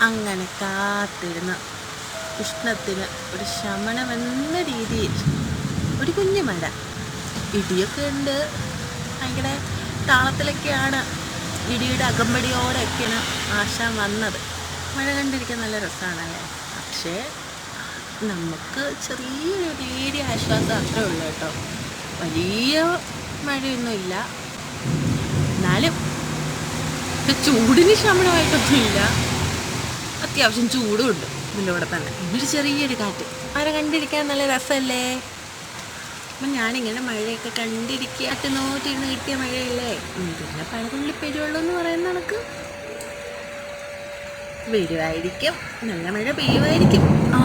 അങ്ങനെ കാത്തിരുന്ന ഉഷ്ണത്തിന് ഒരു ശമനമെന്ന രീതിയിൽ ഒരു കുഞ്ഞു മഴ ഇടിയൊക്കെ ഉണ്ട്. ഭയങ്കര താളത്തിലൊക്കെയാണ് ഇടിയുടെ അകമ്പടിയോടെയൊക്കെയാണ് ആശ വന്നത്. മഴ കണ്ടിരിക്കാൻ നല്ല രസമാണല്ലേ? പക്ഷേ നമുക്ക് ചെറിയൊരു നേരിയ ആശ്വാസം അത്രേ ഉള്ളൂ കേട്ടോ. വലിയ മഴയൊന്നുമില്ല. എന്നാലും ചൂടിന് ശമനമായിട്ടൊന്നുമില്ല. അത്യാവശ്യം ചൂടും ഉണ്ട് ഇതിന്റെ കൂടെ തന്നെ. ഒരു ചെറിയൊരു കാറ്റ്. അവരെ കണ്ടിരിക്കാൻ നല്ല രസമല്ലേ? അപ്പം ഞാനിങ്ങനെ മഴയൊക്കെ കണ്ടിരിക്കുക. അട്ട് നോട്ടിരുന്ന് കിട്ടിയ മഴയല്ലേ? പിന്നെ പഴതുള്ളി പെരുവെള്ളം എന്ന് പറയുന്ന കണക്ക്. വരുമായിരിക്കും നല്ല മഴ പെയ്യുമായിരിക്കും ആ